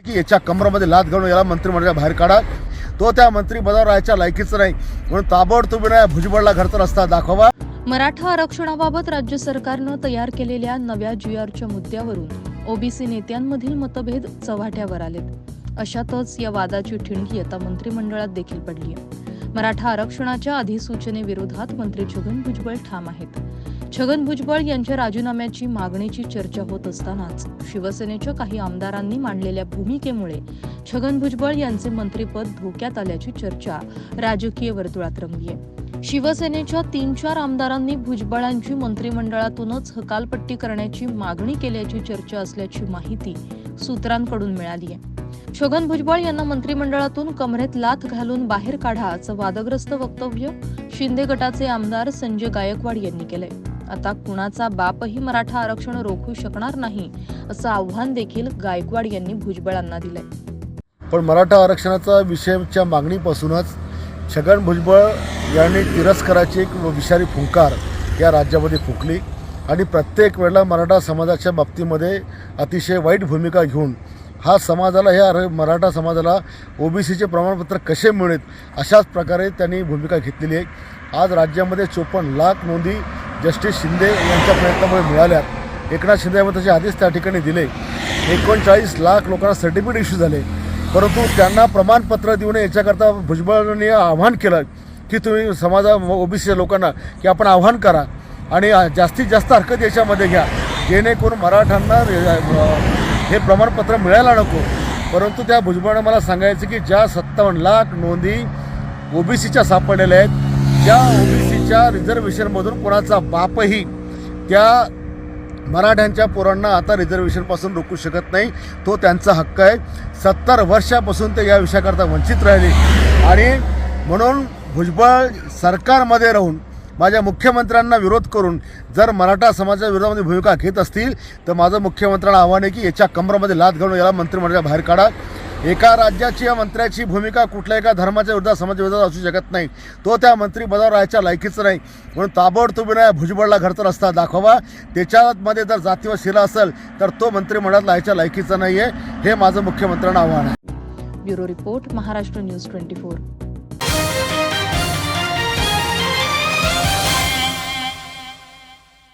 की याच्या कमरामध्ये लात घालून याला मंत्रिमंडळाच्या बाहेर काढा. तो त्या मंत्रिपदावर राहायच्या लायकीचं नाही. म्हणून ताबडतोब भुजबळला घरचा रस्ता दाखवा. मराठा आरक्षणाबाबत राज्य सरकारनं तयार केलेल्या नव्या जी आरच्या मुद्द्यावरून ओबीसी नेत्यांमधील मतभेद चव्हाट्यावर आलेत. अशातच या वादाची ठिणगी आता मंत्रिमंडळात देखील पडली आहे मराठा आरक्षणाच्या अधिसूचनेविरोधात मंत्री छगन भुजबळ ठाम आहेत. छगन भुजबळ यांच्या राजीनाम्याची मागणीची चर्चा होत असतानाच शिवसेनेच्या काही आमदारांनी मांडलेल्या भूमिकेमुळे छगन भुजबळ यांचे मंत्रिपद धोक्यात आल्याची चर्चा राजकीय वर्तुळात रंगली आहे. शिवसेनेच्या तीन चार आमदारांनी भुजबळांची मंत्रिमंडळातूनच हकालपट्टी करण्याची मागणी केल्याची चर्चा असल्याची माहिती सूत्रांकडून मिळाली आहे. छगन भुजबळ यांना मंत्रिमंडळातून कमरेत लाथ घालून बाहेर काढा असं वादग्रस्त वक्तव्य शिंदे गटाचे आमदार संजय गायकवाड यांनी केलंय. आता कुणाचा बापही मराठा आरक्षण रोखू शकणार नाही असं आव्हान देखील गायकवाड यांनी भुजबळांना दिलंय. पण मराठा आरक्षणाचा विषयच्या मागणीपासूनच छगन भुजबळ यांनी तिरस्काराची एक विषारी फुंकार या राज्यामध्ये फुंकली आणि प्रत्येक वेळेला मराठा समाजाच्या बाबतीमध्ये अतिशय वाईट भूमिका घेऊन हा समाजाला ह्या मराठा समाजाला ओबीसीचे प्रमाणपत्र कसे मिळेल अशाच प्रकारे त्यांनी भूमिका घेतलेली आहे. आज राज्यामध्ये चोपन्न लाख नोंदी जस्टिस शिंदे यांच्या प्रयत्नामुळे मिळाल्यात. एकनाथ शिंदे यांनी त्याचे आधीच त्या ठिकाणी दिले. एकोणचाळीस लाख लोकांना सर्टिफिकेट इश्यू झाले. परंतु त्यांना प्रमाणपत्र देऊ नये याच्याकरता भुजबळांनी आव्हान केलं की तुम्ही समाजा ओबीसीच्या लोकांना की आपण आव्हान करा आणि जास्तीत जास्त हरकत याच्यामध्ये घ्या. जेणेकरून मराठ्यांना हे प्रमाणपत्र मिळायला नको. परंतु त्या भुजबळानं मला सांगायचं की ज्या सत्तावन्न लाख नोंदी ओबीसीच्या सापडलेल्या आहेत ज्या ओबीसीच्या रिझर्वेशनमधून कोणाचा बापही त्या मराठ्यांच्या पोरांना आता रिझर्वेशनपासून रोखू शकत नाही. तो त्यांचा हक्क आहे. सत्तर वर्षापासून ते या विषयाकरता वंचित राहिले. आणि म्हणून भुजबळ सरकारमध्ये राहून माझ्या मुख्यमंत्र्यांना विरोध करून जर मराठा समाजाच्या विरोधामध्ये भूमिका घेत असतील तर माझं मुख्यमंत्र्यांना आव्हान आहे की याच्या कमरामध्ये लात घालून याला मंत्रिमंडळाच्या बाहेर काढा. एका राज्याची या मंत्र्याची भूमिका कुठल्या एका धर्माच्या विरोधात समाजाच्या असू शकत नाही. तो त्या मंत्रिपदावर राहायच्या लायकीचं नाही. म्हणून ताबडतोब या भुजबळला घरचा रस्ता दाखवा त्याच्यामध्ये जर जातीवर शिला असेल तर तो मंत्रिमंडळात राहायच्या लायकीचा नाही आहे हे माझं मुख्यमंत्र्यांना आव्हान आहे. Bureau report Maharashtra news twenty four.